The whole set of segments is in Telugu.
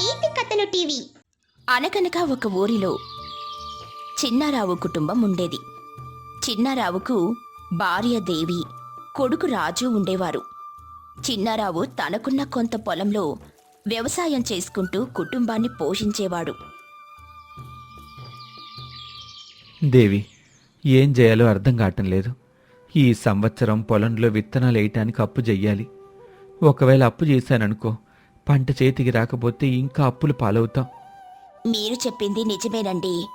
నీతి కథలు టీవీ. అనగనగా ఒక ఊరిలో చిన్నారావు కుటుంబం ఉండేది. చిన్నారావుకు భార్య దేవి కొడుకు రాజు ఉండేవారు. చిన్నారావు తనకున్న కొంత పొలంలో వ్యవసాయం చేసుకుంటూ కుటుంబాన్ని పోషించేవాడు. దేవి ఏం చేయాలో అర్థం కావటం లేదు. ఈ సంవత్సరం పొలంలో విత్తనాలు వేయటానికి అప్పు చెయ్యాలి. ఒకవేళ అప్పు చేశాననుకో పంట చేతికి రాకపోతే ఇంకా అప్పులు పాలవుతాం. మీరు చెప్పింది నిజమేనండి.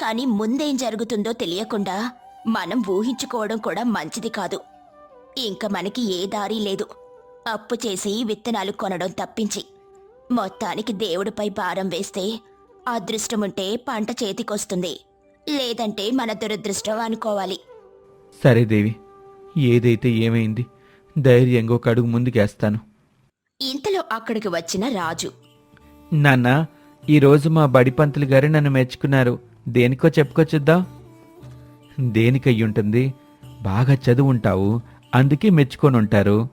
కానీ ముందేం జరుగుతుందో తెలియకుండా మనం ఊహించుకోవడం కూడా మంచిది కాదు. ఇంక మనకి ఏ దారి లేదు. అప్పు చేసి విత్తనాలు కొనడం తప్పించి మొత్తానికి దేవుడిపై భారం వేస్తే అదృష్టముంటే పంట చేతికొస్తుంది. లేదంటే మన దురదృష్టం అనుకోవాలి. సరే దేవి ఏదైతే ఏమైంది ధైర్యంగా ఒక అడుగు ముందుకేస్తాను. ఇంతలో అక్కడికి వచ్చిన రాజు. నాన్న ఈరోజు మా బడి పంతులు గారు నన్ను మెచ్చుకున్నారు. దేనికో చెప్పుకొచ్చుద్దా దేనికయ్యుంటుంది? బాగా చదువుంటావు అందుకే మెచ్చుకొని ఉంటారు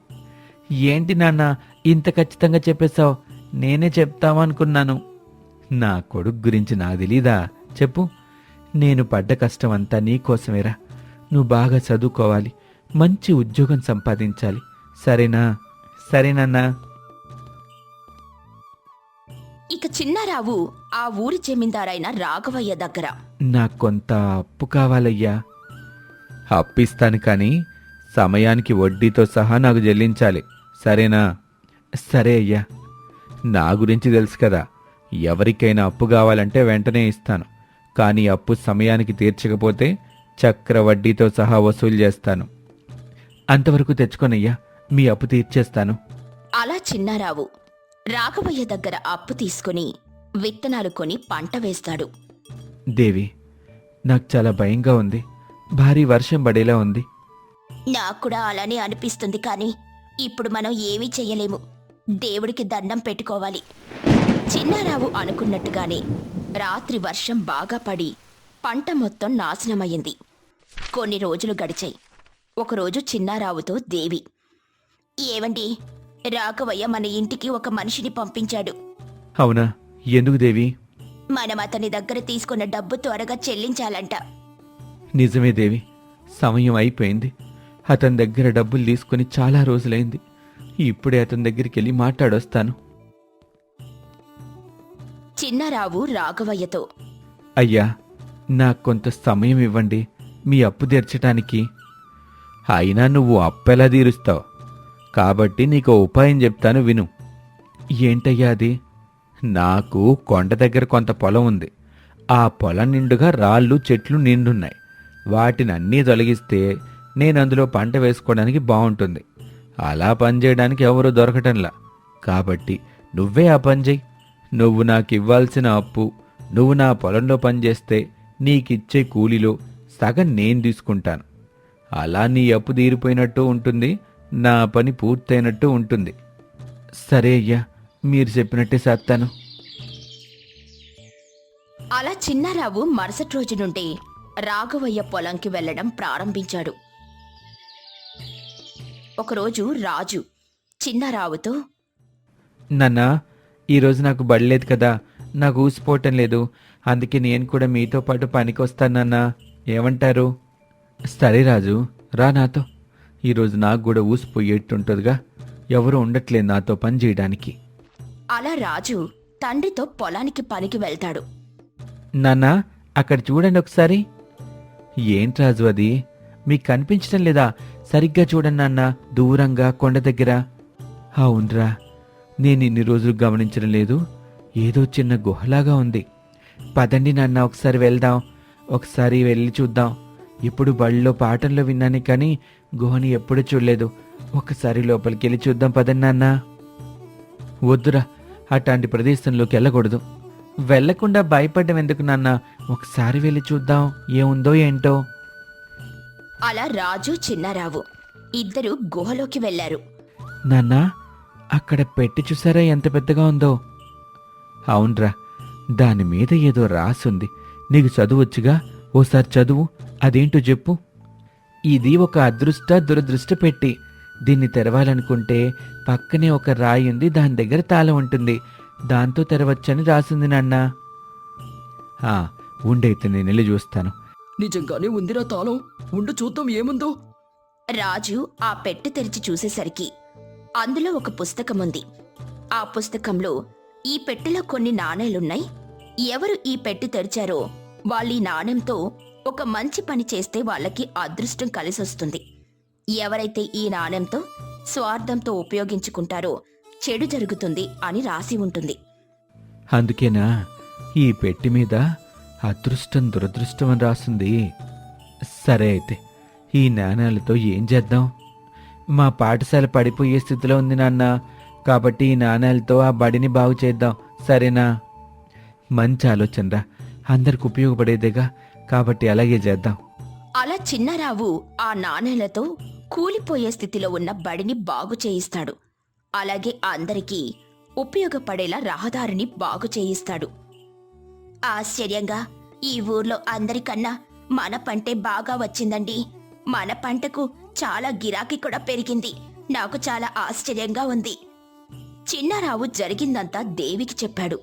ఏంటి నాన్న ఇంత ఖచ్చితంగా చెప్పేశావు? నేనే చెప్తామనుకున్నాను. నా కొడుకు గురించి నాకు తెలీదా? చెప్పు. నేను పడ్డ కష్టం అంతా నీకోసమేరా నువ్వు బాగా చదువుకోవాలి మంచి ఉద్యోగం సంపాదించాలి. సరేనా? సరేనన్నా ఇక చిన్నారావు ఆ ఊరి జమీందారైన రాఘవయ్య దగ్గర. నాకు కొంత అప్పు కావాలయ్యా. అప్పిస్తాను కానీ సమయానికి వడ్డీతో సహా నాకు చెల్లించాలి. సరేనా? సరే అయ్యా. నా గురించి తెలుసు కదా. ఎవరికైనా అప్పు కావాలంటే వెంటనే ఇస్తాను. కానీ అప్పు సమయానికి తీర్చకపోతే చక్ర వడ్డీతో సహా వసూలు చేస్తాను. అంతవరకు తెచ్చుకోనయ్యా. మీ అప్పు తీర్చేస్తాను. అలా చిన్నారావు రాఘవయ్య దగ్గర అప్పు తీసుకుని విత్తనాలు కొని పంట వేస్తాడు. దేవి నాకు చాలా భయంగా ఉంది. భారీ వర్షం పడేలా ఉంది. నాకు కూడా అలానే అనిపిస్తుంది కానీ ఇప్పుడు మనం ఏమీ చెయ్యలేము దేవుడికి దండం పెట్టుకోవాలి. చిన్నారావు అనుకున్నట్టుగానే రాత్రి వర్షం బాగా పడి పంట మొత్తం నాశనమయ్యింది. కొన్ని రోజులు గడిచాయి. ఒకరోజు చిన్నారావుతో దేవి ఏవండి రాఘవయ్య మన ఇంటికి ఒక మనిషిని పంపించాడు. అవునా? ఎందుకు దేవి? మనం అతని దగ్గర తీసుకున్న డబ్బు త్వరగా చెల్లించాలంట. నిజమే దేవి. సమయం అయిపోయింది. అతని దగ్గర డబ్బులు తీసుకుని చాలా రోజులైంది. ఇప్పుడే అతని దగ్గరికి వెళ్ళి మాట్లాడొస్తాను. చిన్నారావు రాఘవయ్యతో. అయ్యా నాకు కొంత సమయం ఇవ్వండి. మీ అప్పు తీర్చటానికి. అయినా నువ్వు అప్పెలా తీరుస్తావు? కాబట్టి నీకు ఉపాయం చెప్తాను విను. ఏంటయ్యా అది? నాకు కొండ దగ్గర కొంత పొలం ఉంది. ఆ పొలం నిండుగా రాళ్ళు చెట్లు నిండున్నాయి. వాటిని అన్నీ తొలగిస్తే నేను అందులో పంట వేసుకోవడానికి బాగుంటుంది అలా పని చేయడానికి ఎవరు దొరకటంలా. కాబట్టి నువ్వే ఆ పని చేయి నువ్వు నాకు ఇవ్వాల్సిన అప్పు నువ్వు నా పొలంలో పనిచేస్తే నీకిచ్చే కూలిలో సగం నేను తీసుకుంటాను. అలా నీ అప్పు తీరిపోయినట్టు ఉంటుంది. నా పని పూర్తయినట్టు ఉంటుంది. సరే అయ్యా మీరు చెప్పినట్టే చేస్తాను. అలా చిన్నారావు మరుసటి రోజు నుండి రాఘవయ్య పొలంకి వెళ్ళడం ప్రారంభించాడు. ఒకరోజు రాజు చిన్నారావుతో నాన్నా ఈరోజు నాకు బడలేదు కదా నాకు ఊసిపోవటం లేదు అందుకే నేను కూడా మీతో పాటు పనికి వస్తానన్నా ఏమంటారు? సరే రాజు రా నాతో. ఈరోజు నాకు కూడా ఊసిపోయేట్టుంటుందిగా ఎవరు ఉండట్లేదు నాతో పని చేయడానికి. అలా రాజు తండ్రితో పొలానికి పనికి వెళ్తాడు. నాన్నా అక్కడ చూడండి ఒకసారి. ఏంటి రాజు అది? మీకు కనిపించడం లేదా? సరిగ్గా చూడండి నాన్న దూరంగా కొండ దగ్గర. అవునరా నేను ఇన్ని రోజులు గమనించడం లేదు. ఏదో చిన్న గుహలాగా ఉంది. పదండి నాన్న ఒకసారి వెళ్దాం. ఒకసారి వెళ్ళి చూద్దాం. ఇప్పుడు బళ్ళలో పాటల్లో విన్నాను కానీ గుహని ఎప్పుడు చూడలేదు. ఒకసారి లోపలికి వెళ్ళి చూద్దాం పదండి నాన్న. వద్దురా అట్లాంటి ప్రదేశంలోకి వెళ్ళకూడదు. వెళ్ళకుండా భయపడ్డం ఎందుకు నాన్న? ఒకసారి వెళ్ళి చూద్దాం ఏముందో ఏంటో. అలా రాజు చిన్నారావు ఇద్దరు గుహలోకి వెళ్ళారు నాన్న అక్కడ పెట్టి చూసారా ఎంత పెద్దగా ఉందో? అవునరా దాని మీద ఏదో రాసుంది. నీకు చదువొచ్చుగా ఓసారి చదువు అదేంటో చెప్పు. ఇది ఒక అదృష్ట దురదృష్ట పెట్టి. దీన్ని తెరవాలనుకుంటే పక్కనే ఒక రాయి ఉంది దాని దగ్గర తాళం ఉంటుంది. దాంతో తెరవచ్చని రాసింది నాన్న. ఆ, ఉండైతే నేను వెళ్ళి చూస్తాను. నిజంగానే ఉందిరా తాళం. ఉండు చూద్దాం ఏముందో. రాజు ఆ పెట్టె తెరిచి చూసేసరికి అందులో ఒక పుస్తకం ఉంది ఆ పుస్తకంలో ఈ పెట్టెలో కొన్ని నాణేలున్నాయి. ఎవరు ఈ పెట్టి తెరిచారో వాళ్ళ ఈ నాణెంతో ఒక మంచి పని చేస్తే వాళ్ళకి అదృష్టం కలిసొస్తుంది. ఎవరైతే ఈ నాణ్యంతో స్వార్థంతో ఉపయోగించుకుంటారో చెడు జరుగుతుంది అని రాసి ఉంటుంది. అందుకేనా ఈ పెట్టి మీద అదృష్టం దురదృష్టం అని రాస్తుంది. సరే అయితే ఈ నాణాలతో ఏం చేద్దాం? మా పాఠశాల పడిపోయే స్థితిలో ఉంది నాన్న. కాబట్టి ఈ నాణాలతో ఆ బడిని బాగు చేద్దాం. సరేనా? మంచి ఆలోచనరా. అందరికి ఉపయోగపడేదేగా. కాబట్టి అలాగే చేద్దాం. అలా చిన్నరావు ఆ నాణేలతో కూలిపోయే స్థితిలో ఉన్న బడిని బాగు చేయిస్తాడు. అలాగే అందరికీ ఉపయోగపడేలా రహదారిని బాగు చేయిస్తాడు. ఆశ్చర్యంగా ఈ ఊర్లో అందరికన్నా మన పంటే బాగా వచ్చిందండి. మన పంటకు చాలా గిరాకీ కూడా పెరిగింది. నాకు చాలా ఆశ్చర్యంగా ఉంది. చిన్నారావు జరిగిందంతా దేవికి చెప్పాడు.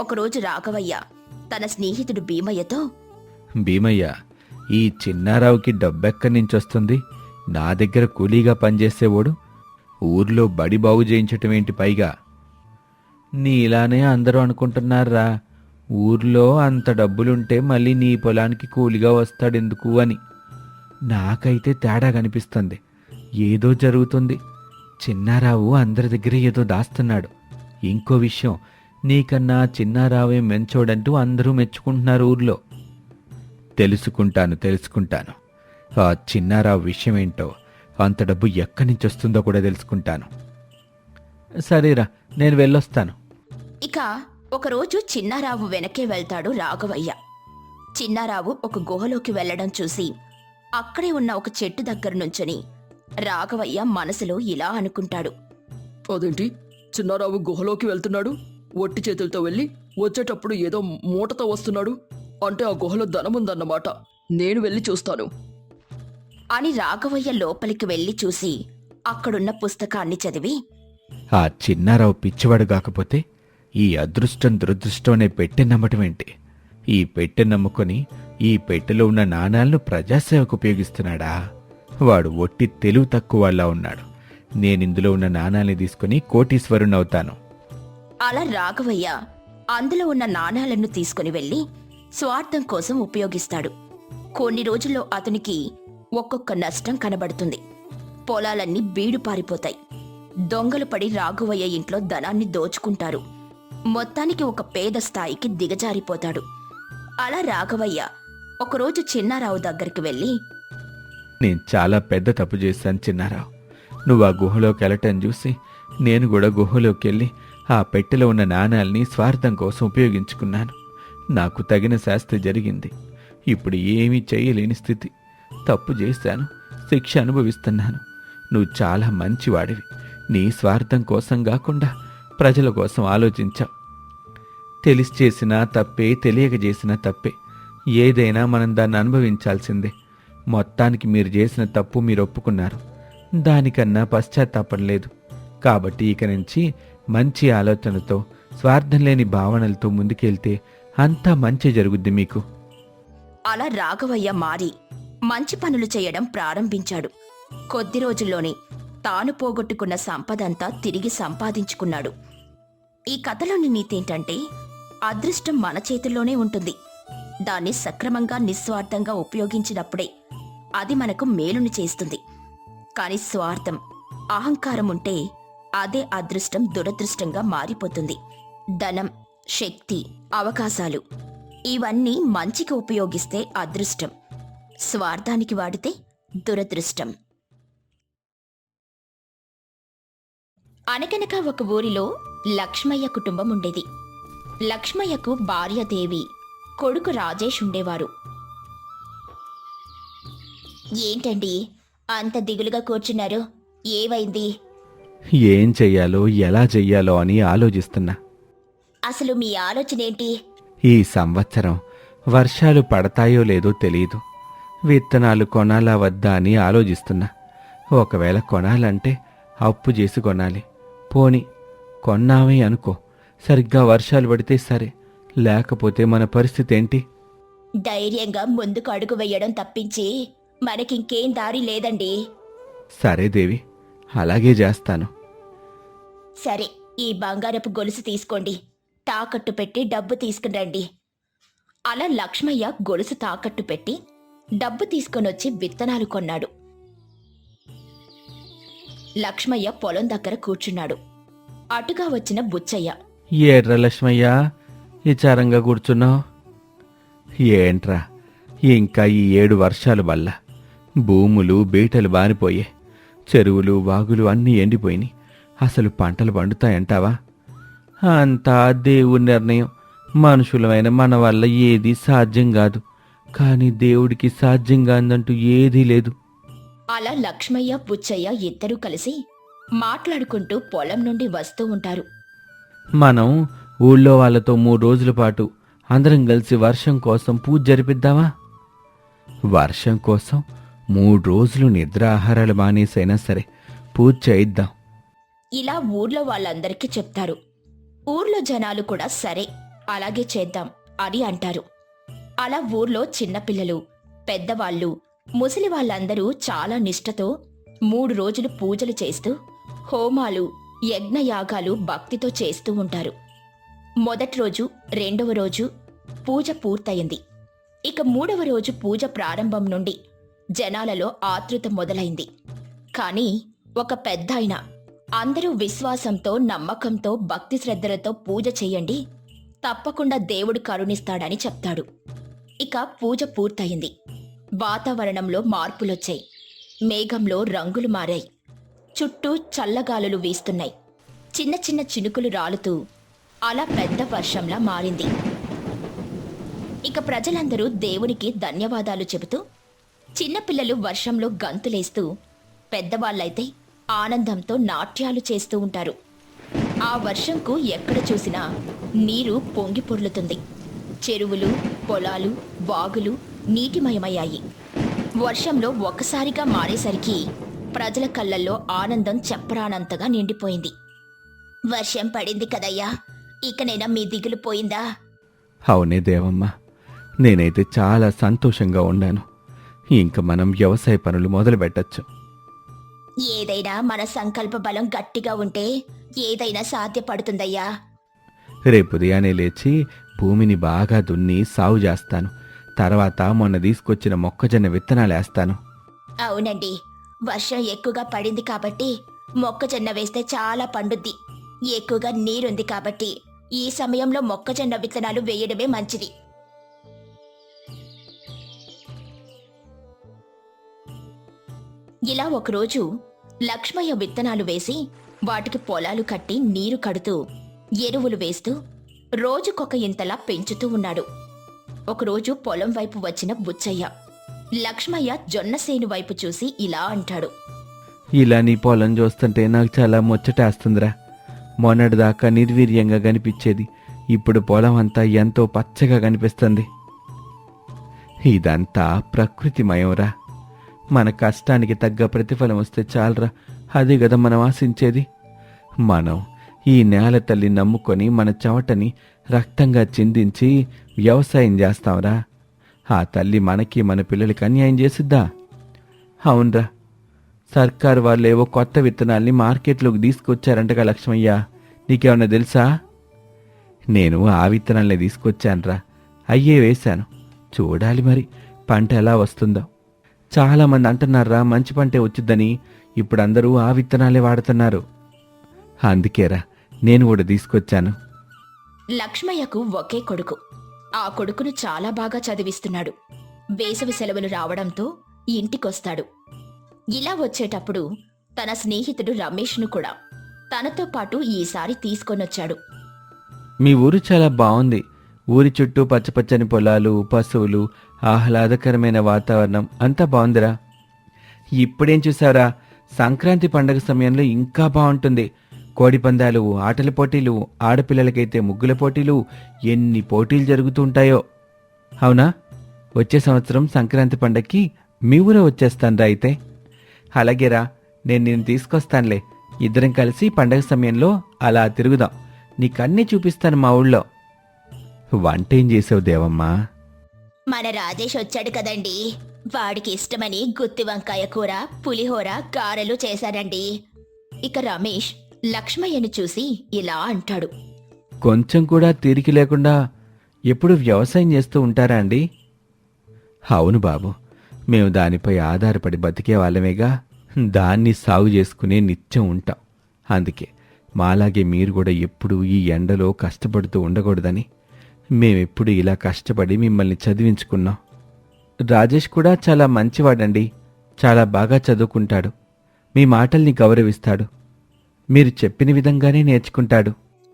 ఒకరోజు రాఘవయ్య తన స్నేహితుడు భీమయ్యతో భీమయ్య ఈ చిన్నారావుకి డబ్బెక్కడి నుంచి వస్తుంది నా దగ్గర కూలీగా పనిచేసేవాడు ఊర్లో బడి బాగు చేయించటం ఏంటి పైగా? నీ ఇలానే అందరూ అనుకుంటున్నారా? ఊర్లో అంత డబ్బులుంటే మళ్ళీ నీ పొలానికి కూలిగా వస్తాడెందుకు అని. నాకైతే తేడా కనిపిస్తుంది. ఏదో జరుగుతుంది. చిన్నారావు అందరి దగ్గర ఏదో దాస్తున్నాడు. ఇంకో విషయం నీకన్నా చిన్నారావే మెంచోడంటూ అందరూ మెచ్చుకుంటున్నారు ఊర్లో. తెలుసుకుంటాను తెలుసుకుంటాను. ఆ చిన్నారావు విషయం ఏంటో అంత డబ్బు ఎక్కడి నుంచి వస్తుందో కూడా తెలుసుకుంటాను. సరేరా నేను వెళ్ళొస్తాను. ఇక ఒకరోజు చిన్నారావు వెనకే వెళ్తాడు రాఘవయ్య. చిన్నారావు ఒక గుహలోకి వెళ్ళడం చూసి అక్కడే ఉన్న ఒక చెట్టు దగ్గర నుంచుని రాఘవయ్య మనసులో ఇలా అనుకుంటాడు. అదేంటి? చిన్నారావు గుహలోకి వెళ్తున్నాడు? ఒట్టి చేతులతో వెళ్ళి వచ్చేటప్పుడు ఏదో మూటతో వస్తున్నాడు. అంటే ఆ గుహలో ధనముందన్నమాట. నేను వెళ్ళి చూస్తాను. అని రాఘవయ్య లోపలికి వెళ్ళి చూసి అక్కడున్న పుస్తకాన్ని చదివి ఆ చిన్నారావు పిచ్చివాడు కాకపోతే ఈ అదృష్టం దురదృష్టం అనే పెట్టె నమ్మటం ఏంటి? ఈ పెట్టె నమ్ముకొని ఈ పెట్టెలో ఉన్న నాణాలను ప్రజాసేవకు ఉపయోగిస్తున్నాడా? వాడు ఒట్టి తెలివి తక్కువ వాళ్ళ ఉన్నాడు. నేనిందులో ఉన్న నాణాల్ని తీసుకుని కోటీశ్వరుణ్ణి అవుతాను. అలా రాఘవయ్య అందులో ఉన్న నాణాలను తీసుకుని వెళ్ళి స్వార్థం కోసం ఉపయోగిస్తాడు. కొన్ని రోజుల్లో అతనికి ఒక్కొక్క నష్టం కనబడుతుంది. పొలాలన్నీ బీడు పారిపోతాయి. దొంగలు పడి రాఘవయ్య ఇంట్లో ధనాన్ని దోచుకుంటారు. మొత్తానికి ఒక పేద స్థాయికి దిగజారిపోతాడు. అలా రాఘవయ్య ఒకరోజు చిన్నారావు దగ్గరికి వెళ్ళి నేను చాలా పెద్ద తప్పు చేశాను చిన్నారావు. నువ్వు ఆ గుహలోకి వెళ్ళటం చూసి నేను కూడా గుహలోకి వెళ్ళి ఆ పెట్టెలో ఉన్న నాణాల్ని స్వార్థం కోసం ఉపయోగించుకున్నాను. నాకు తగిన శాస్తి జరిగింది. ఇప్పుడు ఏమీ చేయలేని స్థితి. తప్పు చేశాను. శిక్ష అనుభవిస్తున్నాను. నువ్వు చాలా మంచివాడివి. నీ స్వార్థం కోసం కాకుండా ప్రజల కోసం ఆలోచించావు తెలిసి చేసినా తప్పే తెలియక చేసినా తప్పే. ఏదైనా మనం దాన్ని అనుభవించాల్సిందే. మొత్తానికి మీరు చేసిన తప్పు మీరు ఒప్పుకున్నారు. దానికన్నా పశ్చాత్తాపం లేదు కాబట్టి ఇక నుంచి మంచి ఆలోచనతో స్వార్థం లేని భావనలతో ముందుకెళ్తే అంతా మంచి జరుగుద్ది మీకు. అలా రాఘవయ్య మారి మంచి పనులు చేయడం ప్రారంభించాడు. కొద్ది రోజుల్లోనే తాను పోగొట్టుకున్న సంపదంతా తిరిగి సంపాదించుకున్నాడు. ఈ కథలోని నీతేంటంటే అదృష్టం మన చేతుల్లోనే ఉంటుంది. దాన్ని సక్రమంగా నిస్వార్థంగా ఉపయోగించినప్పుడే అది మనకు మేలుని చేస్తుంది. కాని స్వార్థం అహంకారం ఉంటే అదే అదృష్టం దురదృష్టంగా మారిపోతుంది. ధనం శక్తి అవకాశాలు ఇవన్నీ మంచికి ఉపయోగిస్తే అదృష్టం. స్వార్థానికి వాడితే దురదృష్టం. అనగనక ఒక ఊరిలో లక్ష్మయ్య కుటుంబం ఉండేది. లక్ష్మయ్యకు భార్యదేవి కొడుకు రాజేష్ ఉండేవారు. ఏంటండి అంత దిగులుగా కూర్చున్నారు? ఏవైంది ఏం చెయ్యాలో ఎలా చెయ్యాలో అని ఆలోచిస్తున్నా. అసలు మీ ఆలోచన ఏంటి ఈ సంవత్సరం వర్షాలు పడతాయో లేదో తెలియదు విత్తనాలు కొనాలా వద్దా అని ఆలోచిస్తున్నా. ఒకవేళ కొనాలంటే అప్పు చేసి కొనాలి. పోని కొన్నామే అనుకో. సరిగ్గా వర్షాలు పడితే సరే. లేకపోతే మన పరిస్థితి ఏంటి? ధైర్యంగా ముందుకు అడుగు వేయడం తప్పించి మనకింకేం దారి లేదండి. సరే దేవి అలాగే చేస్తాను. సరే ఈ బంగారపు గొలుసు తీసుకోండి. తాకట్టు పెట్టి డబ్బు తీసుకురండి. అలా లక్ష్మయ్య గొలుసు తాకట్టు పెట్టి డబ్బు తీసుకొనొచ్చి విత్తనాలు కొన్నాడు. లక్ష్మయ్య పొలం దగ్గర కూర్చున్నాడు. అటుగా వచ్చిన బుచ్చయ్య ఏట్రా లక్ష్మయ్య? విచారంగా కూర్చున్నావు? ఏంట్రా? ఇంకా ఈ ఏడు వర్షాల వల్ల భూములు బీటలు బారిపోయే చెరువులు వాగులు అన్నీ ఎండిపోయినాయి. అసలు పంటలు పండుతాయంటావా? అంతా దేవుడి నిర్ణయం. మనుషులమైన మన వల్ల ఏది సాధ్యం కాదు. కానీ దేవుడికి సాధ్యం కాదంటూ ఏదీ లేదు. అలా లక్ష్మయ్య బుచ్చయ్య ఇద్దరూ కలిసి మాట్లాడుకుంటూ పొలం నుండి వస్తూ ఉంటారు. మనం ఊళ్ళో వాళ్ళతో మూడు రోజుల పాటు అందరం కలిసి వర్షం కోసం పూజ జరిపిద్దామా? వర్షం కోసం మూడు రోజులు నిద్రాహారాలు మానేసైనా సరే పూజ చేయిద్దాం ఇలా ఊర్లో వాళ్ళందరికీ చెప్తారు. ఊర్లో జనాలు కూడా సరే అలాగే చేద్దాం అని అంటారు. అలా ఊర్లో చిన్నపిల్లలు పెద్దవాళ్ళు ముసలి వాళ్ళందరూ చాలా నిష్టతో మూడు రోజులు పూజలు చేస్తూ హోమాలు యజ్ఞయాగాలు భక్తితో చేస్తూ ఉంటారు. మొదటి రోజు రెండవ రోజు పూజ పూర్తయింది. ఇక మూడవ రోజు పూజ ప్రారంభం నుండి జనాలలో ఆతృత మొదలైంది. కానీ ఒక పెద్దాయన అందరూ విశ్వాసంతో నమ్మకంతో భక్తి శ్రద్ధలతో పూజ చేయండి. తప్పకుండా దేవుడు కరుణిస్తాడని చెప్తాడు. ఇక పూజ పూర్తయింది. వాతావరణంలో మార్పులొచ్చాయి. మేఘంలో రంగులు మారాయి. చుట్టూ చల్లగాలులు వీస్తున్నాయి. చిన్న చిన్న చినుకులు రాలుతూ అలా పెద్ద వర్షంలా మారింది. ఇక ప్రజలందరూ దేవునికి ధన్యవాదాలు చెబుతూ చిన్నపిల్లలు వర్షంలో గంతులేస్తూ పెద్దవాళ్ళైతే ఆనందంతో నాట్యాలు చేస్తూ ఉంటారు. ఆ వర్షంకు ఎక్కడ చూసినా నీరు పొంగి పొర్లుతుంది. చెరువులు పొలాలు వాగులు నీటిమయమయ్యాయి. వర్షంలో ఒక్కసారిగా మారేసరికి ప్రజల కళ్ళల్లో ఆనందం చెప్పరానంతగా నిండిపోయింది. వర్షం పడింది కదయ్యా! ఇకనైనా మీ దిగులు పోయిందా? అవునే దేవమ్మ నేనైతే చాలా సంతోషంగా ఉన్నాను. ఇంక మనం వ్యవసాయ పనులు మొదలు పెట్టచ్చు. ఏదైనా మన సంకల్ప బలం గట్టిగా ఉంటే ఏదైనా సాధ్యపడుతుందయ్యా. రేపు ఉదయాన్నే లేచి భూమిని బాగా దున్ని సాగు చేస్తాను. తర్వాత మొన్న తీసుకొచ్చిన మొక్కజొన్న విత్తనాలు వేస్తాను. అవునండి. వర్షం ఎక్కువగా పడింది కాబట్టి మొక్కజొన్న వేస్తే చాలా పండుద్ది. ఎక్కువగా నీరుంది కాబట్టి ఈ సమయంలో మొక్కజొన్న విత్తనాలు వేయడమే మంచిది. ఇలా ఒకరోజు లక్ష్మయ్య విత్తనాలు వేసి వాటికి పొలాలు కట్టి నీరు కడుతూ ఎరువులు వేస్తూ రోజుకొక ఇంతలా పెంచుతూ ఉన్నాడు. ఒకరోజు పొలం వైపు వచ్చిన బుచ్చయ్య లక్ష్మయ్య జొన్నసేను వైపు చూసి ఇలా అంటాడు. ఇలా నీ పొలం చూస్తుంటే నాకు చాలా ముచ్చటేస్తుందిరా. మొన్నటిదాకా నిర్వీర్యంగా కనిపించేది ఇప్పుడు పొలం అంతా ఎంతో పచ్చగా కనిపిస్తుంది. ఇదంతా ప్రకృతిమయంరా. మన కష్టానికి తగ్గ ప్రతిఫలం వస్తే చాలరా. అదే కదా మనం ఆశించేది. మనం ఈ నేల తల్లి నమ్ముకొని మన చెమటని రక్తంగా చిందించి వ్యవసాయం చేస్తాంరా. ఆ తల్లి మనకి మన పిల్లలకి అన్యాయం చేసిద్దా? అవునరా. సర్కారు వాళ్ళు ఏవో కొత్త విత్తనాల్ని మార్కెట్లోకి తీసుకొచ్చారంటగా లక్ష్మయ్య. నీకేమన్నా తెలుసా? నేను ఆ విత్తనాలనే తీసుకొచ్చానురా. అయ్యే వేశాను. చూడాలి మరి పంట ఎలా వస్తుందో. చాలామంది అంటున్నారా మంచి పంటే వచ్చిద్దని ఇప్పుడు అందరూ ఆ విత్తనాలే వాడుతున్నారు. అందుకేరా నేను కూడా తీసుకొచ్చాను. లక్ష్మయ్యకు ఒకే కొడుకు. ఆ కొడుకును చాలా బాగా చదివిస్తున్నాడు. వేసవి సెలవులు రావడంతో ఇంటికొస్తాడు. ఇలా వచ్చేటప్పుడు తన స్నేహితుడు రమేష్ను కూడా తనతో పాటు ఈసారి తీసుకొనొచ్చాడు. మీ ఊరు చాలా బాగుంది ఊరి చుట్టూ పచ్చపచ్చని పొలాలు పశువులు ఆహ్లాదకరమైన వాతావరణం. అంతా బాగుందిరా. ఇప్పుడేం చూసారా? సంక్రాంతి పండగ సమయంలో ఇంకా బాగుంటుంది. కోడి పందాలు ఆటల పోటీలు ఆడపిల్లలకైతే ముగ్గుల పోటీలు ఎన్ని పోటీలు జరుగుతూ ఉంటాయో. అవునా? వచ్చే సంవత్సరం సంక్రాంతి పండగకి మీ ఊరే వచ్చేస్తానురా అయితే. అలాగేరా నేను నేను తీసుకొస్తానులే. ఇద్దరం కలిసి పండగ సమయంలో అలా తిరుగుదాం. నీకన్నీ చూపిస్తాను మా ఊళ్ళో. వంట ఏం చేసావు దేవమ్మా? మన రాజేష్ వచ్చాడు కదండి. వాడికి ఇష్టమని గుత్తి వంకాయ కూర పులిహోర గారెలు చేశాడండి. ఇక రమేష్ లక్ష్మయ్యను చూసి ఇలా అంటాడు. కొంచెం కూడా తీరిక లేకుండా ఎప్పుడు వ్యవసాయం చేస్తూ ఉంటారా అండి? అవును బాబు మేము దానిపై ఆధారపడి బతికే వాళ్ళమేగా. దాన్ని సాగు చేసుకునే నిత్యం ఉంటాం. అందుకే మాలాగే మీరు కూడా ఎప్పుడూ ఈ ఎండలో కష్టపడుతూ ఉండకూడదని మేమెప్పుడు ఇలా కష్టపడి మిమ్మల్ని చదివించుకున్నాం. రాజేష్ కూడా చాలా మంచివాడండి. చాలా బాగా చదువుకుంటాడు. మీ మాటల్ని గౌరవిస్తాడు. మీరు చెప్పిన విధంగానే నేర్చుకుంటాడు.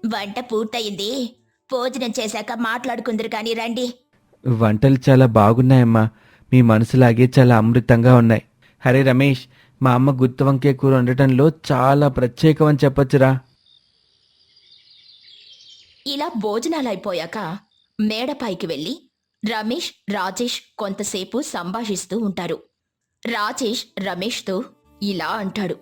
వంట పూర్తయింది. భోజనం చేశాక మాట్లాడుకుందరు కానీ రండి. వంటలు చాలా బాగున్నాయమ్మా. మీ మనసులాగే చాలా అమృతంగా ఉన్నాయి. హరే రమేష్ మా అమ్మ గుత్తి వంకాయ కూర వండటంలో చాలా ప్రత్యేకం అని చెప్పొచ్చురా. ఇలా భోజనాలు అయిపోయాక మేడపైకి వెళ్ళి రమేష్ రాజేష్ కొంతసేపు సంభాషిస్తూ ఉంటారు. రాజేష్ రమేష్తో ఇలా అంటాడు.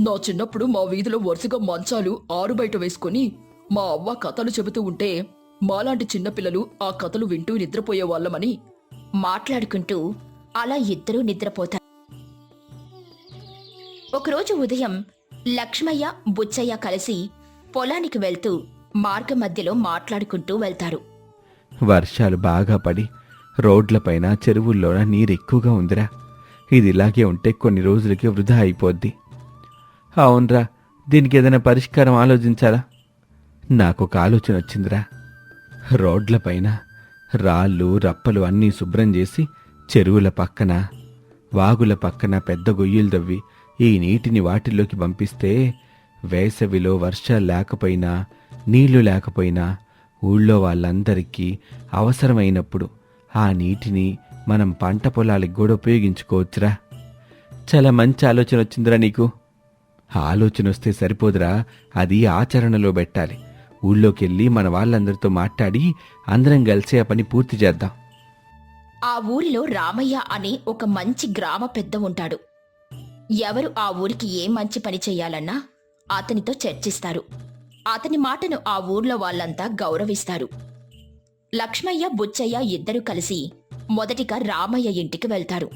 నా చిన్నప్పుడు మా వీధిలో వరుసగా మంచాలు ఆరు బయట వేసుకుని మా అవ్వ కథలు చెబుతూ ఉంటే మాలాంటి చిన్నపిల్లలు ఆ కథలు వింటూ నిద్రపోయే వాళ్ళమని మాట్లాడుకుంటూ అలా ఇద్దరూ నిద్రపోతారు. ఒకరోజు ఉదయం లక్ష్మయ్య బుచ్చయ్య కలిసి పొలానికి వెళ్తూ మార్గ మధ్యలో మాట్లాడుకుంటూ వెళ్తారు. వర్షాలు బాగా పడి రోడ్లపైన చెరువుల్లోన నీరు ఎక్కువగా ఉందిరా. ఇది ఇలాగే ఉంటే కొన్ని రోజులకి వృధా అయిపోద్ది. అవునరా దీనికి ఏదైనా పరిష్కారం ఆలోచించాలా? నాకు ఒక ఆలోచన వచ్చిందిరా. రోడ్లపైన రాళ్ళు రప్పలు అన్నీ శుభ్రం చేసి చెరువుల పక్కన వాగుల పక్కన పెద్ద గొయ్యలు తవ్వి ఈ నీటిని వాటిల్లోకి పంపిస్తే వేసవిలో వర్షాలు లేకపోయినా నీళ్ళు లేకపోయినా ఊళ్ళో వాళ్ళందరికీ అవసరమైనప్పుడు ఆ నీటిని మనం పంట పొలాలకు కూడా ఉపయోగించుకోవచ్చురా. చాలా మంచి ఆలోచన వచ్చిందిరా నీకు. ఆలోచన వస్తే సరిపోదురా అది ఆచరణలో పెట్టాలి. ఊళ్ళోకెళ్ళి మన వాళ్ళందరితో మాట్లాడి అందరం కలిసి ఆ పని పూర్తి చేద్దాం. ఆ ఊరిలో రామయ్య అనే ఒక మంచి గ్రామ పెద్ద ఉంటాడు. ఎవరు ఆ ఊరికి ఏ మంచి పని చేయాలన్నా అతనితో చర్చిస్తారు. అతని మాటను ఆ ఊర్లో వాళ్ళంతా గౌరవిస్తారు. లక్ష్మయ్య బుచ్చయ్య ఇద్దరు కలిసి మొదటిగా రామయ్య ఇంటికి వెళ్తారు.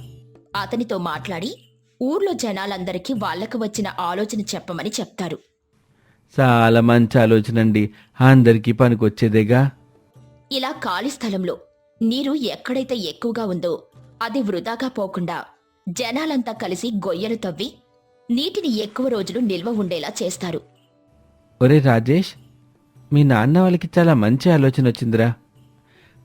అతనితో మాట్లాడి ఊర్లో జనాలందరికీ వాళ్ళకు వచ్చిన ఆలోచన చెప్పమని చెప్తారు. చాలా మంచి ఆలోచన అండి. అందరికీ పనికొచ్చేదేగా? ఇలా ఖాళీ స్థలంలో నీరు ఎక్కడైతే ఎక్కువగా ఉందో అది వృధాగా పోకుండా జనాలంతా కలిసి గొయ్యలు తవ్వి నీటిని ఎక్కువ రోజులు నిల్వ ఉండేలా చేస్తారు. ఒరే రాజేష్ మీ నాన్న వాళ్ళకి చాలా మంచి ఆలోచన వచ్చిందిరా.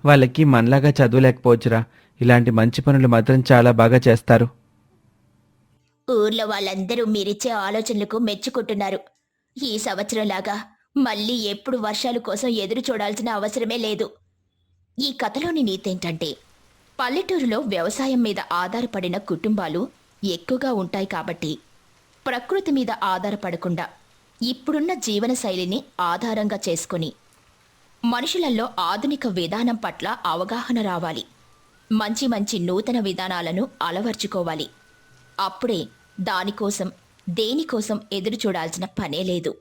వాళ్ళకి మనలాగా చదవలేకపోవచ్చురా ఇలాంటి మంచి పనులు మాత్రం చాలా బాగా చేస్తారు. ఊర్లో వాళ్ళందరూ మీరిచ్చే ఆలోచనలకు మెచ్చుకుంటున్నారు. ఈ సంవత్సరంలాగా మళ్ళీ ఎప్పుడు వర్షాలు కోసం ఎదురు చూడాల్సిన అవసరమే లేదు. ఈ కథలోని నీతేంటంటే పల్లెటూరులో వ్యవసాయం మీద ఆధారపడిన కుటుంబాలు ఎక్కువగా ఉంటాయి కాబట్టి ప్రకృతి మీద ఆధారపడకుండా ఇప్పుడున్న జీవన శైలిని ఆధారంగా చేసుకొని మనుషులలో ఆధునిక విధానం పట్ల అవగాహన రావాలి. మంచి మంచి నూతన విధానాలను అలవర్చుకోవాలి. అప్పుడే దానికోసం దేనికోసం ఎదురు చూడాల్సిన పనే లేదు.